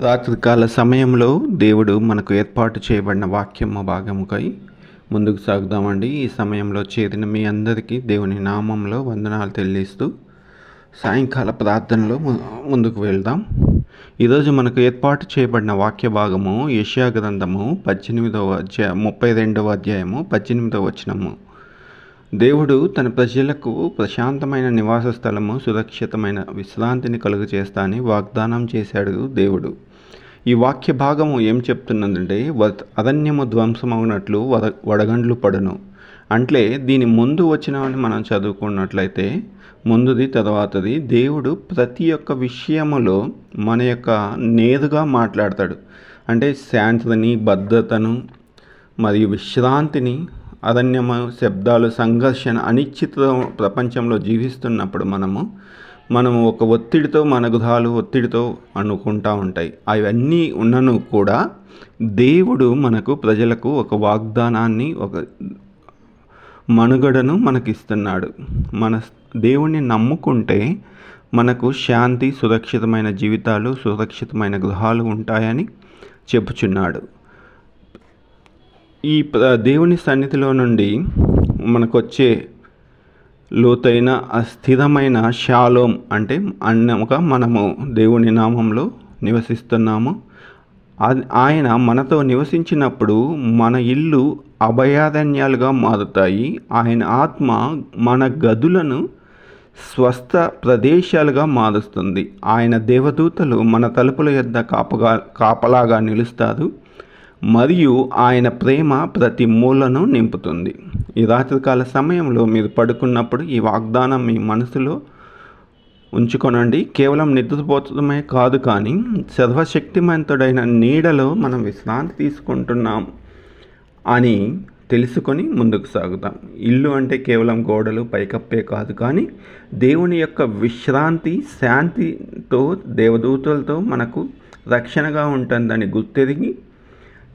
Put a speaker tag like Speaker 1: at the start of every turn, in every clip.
Speaker 1: రాత్రికాల సమయంలో దేవుడు మనకు ఏర్పాటు చేయబడిన వాక్యము భాగముకై ముందుకు సాగుదామండి. ఈ సమయంలో చేరిన మీ అందరికీ దేవుని నామంలో వందనాలు తెలియస్తూ సాయంకాల ప్రార్థనలో ముందుకు వెళ్దాం. ఈరోజు మనకు ఏర్పాటు చేయబడిన వాక్య భాగము యెషయా గ్రంథము పద్దెనిమిదవ అధ్యాయ ముప్పై రెండవ అధ్యాయము పద్దెనిమిదవ వచనము. దేవుడు తన ప్రజలకు ప్రశాంతమైన నివాస స్థలము సురక్షితమైన విశ్రాంతిని కలుగు అని వాగ్దానం చేశాడు దేవుడు. ఈ వాక్య భాగము ఏం చెప్తున్నదంటే వ- అరణ్యము ధ్వంసమవునట్లు వడ వడగండ్లు పడును. అంటే దీని ముందు వచ్చినవని మనం చదువుకున్నట్లయితే ముందుది తర్వాతది దేవుడు ప్రతి ఒక్క విషయములో మన యొక్క నేరుగా మాట్లాడతాడు. అంటే శాంతిని భద్రతను మరియు విశ్రాంతిని అరణ్యము శబ్దాలు సంఘర్షణ అనిశ్చిత ప్రపంచంలో జీవిస్తున్నప్పుడు మనము మనము ఒక ఒత్తిడితో మన గృహాలు ఒత్తిడితో అనుకుంటా ఉంటాయి. అవన్నీ ఉన్నను కూడా దేవుడు మనకు ప్రజలకు ఒక వాగ్దానాన్ని ఒక మనుగడను మనకిస్తున్నాడు. మన దేవుణ్ణి నమ్ముకుంటే మనకు శాంతి సురక్షితమైన జీవితాలు సురక్షితమైన గృహాలు ఉంటాయని చెప్పుచున్నాడు. ఈ ప్ర- దేవుని సన్నిధిలో నుండి మనకొచ్చే లోతైన అస్థిరమైన శాలోం అంటే అన్నముగా మనము దేవుని నామంలో నివసిస్తున్నాము. అది- ఆయన మనతో నివసించినప్పుడు మన ఇల్లు అభయారణ్యాలుగా మారుతాయి. ఆయన ఆత్మ మన గదులను స్వస్థ ప్రదేశాలుగా మారుస్తుంది. ఆయన దేవదూతలు మన తలుపుల యొద్ద కాపగా కాపలాగా నిలుస్తారు. మరియు ఆయన ప్రేమ ప్రతి మూలను నింపుతుంది. ఈ రాత్రికాల సమయంలో మీరు పడుకున్నప్పుడు ఈ వాగ్దానం మీ మనసులో ఉంచుకొనండి. కేవలం నిద్రపోతమే కాదు కానీ సర్వశక్తిమంతుడైన నీడలో మనం విశ్రాంతి తీసుకుంటున్నాం అని తెలుసుకొని ముందుకు సాగుతాం. ఇల్లు అంటే కేవలం గోడలు పైకప్పే కాదు కానీ దేవుని యొక్క విశ్రాంతి శాంతితో దేవదూతలతో మనకు రక్షణగా ఉంటుందని గుర్తెరిగి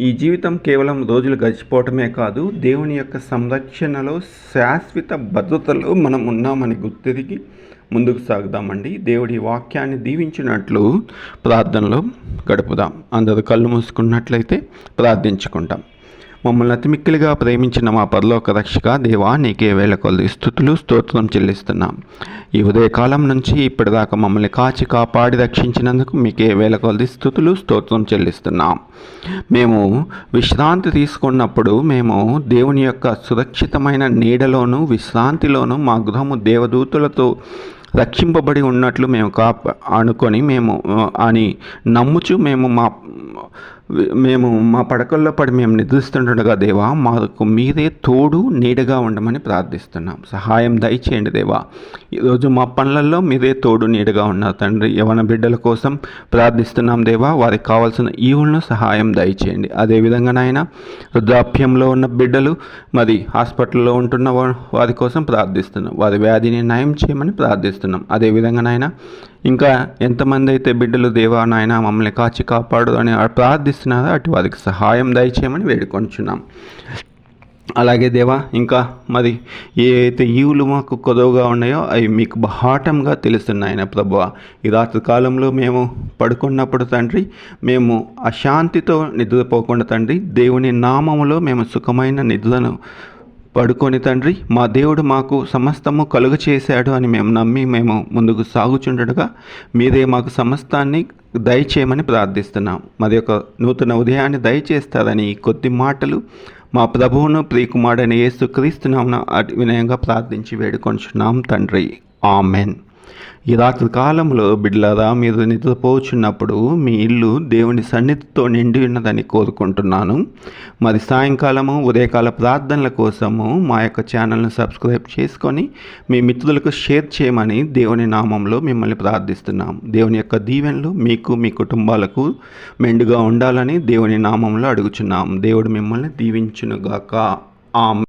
Speaker 1: ఈ జీవితం కేవలం రోజులు గడిచిపోవటమే కాదు దేవుని యొక్క సంరక్షణలో శాశ్వత భద్రతలో మనం ఉన్నామని గుర్తెరిగి ముందుకు సాగుదామండి. దేవుడి వాక్యాన్ని దీవించినట్లు ప్రార్థనలో గడుపుదాం. అందరూ కళ్ళు మూసుకున్నట్లయితే ప్రార్థించుకుంటాం. మమ్మల్ని అతిమిక్కిలిగా ప్రేమించిన మా పరలోక రక్షక దేవా నీకే వేల కొలది స్థుతులు స్తోత్రం చెల్లిస్తున్నాం. ఈ ఉదయకాలం నుంచి ఇప్పటిదాకా మమ్మల్ని కాచి కాపాడి రక్షించినందుకు మీకే వేల కొలది స్థుతులు స్తోత్రం చెల్లిస్తున్నాం. మేము విశ్రాంతి తీసుకున్నప్పుడు మేము దేవుని యొక్క సురక్షితమైన నీడలోను విశ్రాంతిలోను మా గృహము దేవదూతులతో రక్షింపబడి ఉన్నట్లు మేము కా అనుకొని మేము అని నమ్ముచు మేము మా మేము మా పడకల్లో పడి మేము నిద్రిస్తుండగా దేవా మాకు మీరే తోడు నీడగా ఉండమని ప్రార్థిస్తున్నాం. సహాయం దయచేయండి దేవా. ఈరోజు మా పనులలో మీరే తోడు నీడగా ఉన్నారు తండ్రి యవన బిడ్డల కోసం ప్రార్థిస్తున్నాం దేవా. వారికి కావాల్సిన ఈవులను సహాయం దయచేయండి. అదేవిధంగా నాయన వృద్ధాప్యంలో ఉన్న బిడ్డలు మరి హాస్పిటల్లో ఉంటున్న వారి కోసం ప్రార్థిస్తున్నాం. వారి వ్యాధిని నయం చేయమని ప్రార్థిస్తున్నాం. అదేవిధంగా నాయన ఇంకా ఎంతమంది అయితే బిడ్డలు దేవా నాయన మమ్మల్ని కాచి కాపాడు అని ప్రార్థిస్తున్నారో అటు వారికి సహాయం దయచేయమని వేడుకొంచున్నాం. అలాగే దేవా ఇంకా మరి ఏ అయితే ఈవులు మాకు కొదవగా ఉన్నాయో అవి మీకు బహాటంగా తెలుస్తున్నాయన ప్రభువ. ఈ రాత్రి కాలంలో మేము పడుకున్నప్పుడు తండ్రి మేము అశాంతితో నిద్రపోకుండా తండ్రి దేవుని నామములో మేము సుఖమైన నిద్రను పడుకొని తండ్రి మా దేవుడు మాకు సమస్తము కలుగ చేశాడు అని మేము నమ్మి మేము ముందుకు సాగుచుండగా మీరే మాకు సమస్తాన్ని దయచేయమని ప్రార్థిస్తున్నాం. మాది యొక్క నూతన ఉదయాన్ని దయచేస్తారని ఈ కొద్ది మాటలు మా ప్రభువును ప్రియకుమారుడైన యేసు క్రీస్తునామన అటు వినయంగా ప్రార్థించి వేడుకొంచున్నాం తండ్రి. ఆమెన్. ఈ రాత్రి కాలంలో బిడ్డలారా మీరు నిద్రపోచున్నప్పుడు మీ ఇల్లు దేవుని సన్నిధితో నిండి ఉన్నదని కోరుకుంటున్నాను. మరి సాయంకాలము ఉదయకాల ప్రార్థనల కోసము మా యొక్క ఛానల్ను సబ్స్క్రైబ్ చేసుకొని మీ మిత్రులకు షేర్ చేయమని దేవుని నామంలో మిమ్మల్ని ప్రార్థిస్తున్నాం. దేవుని యొక్క దీవెనలు మీకు మీ కుటుంబాలకు మెండుగా ఉండాలని దేవుని నామంలో అడుగుచున్నాం. దేవుడు మిమ్మల్ని దీవించునుగాక. ఆమె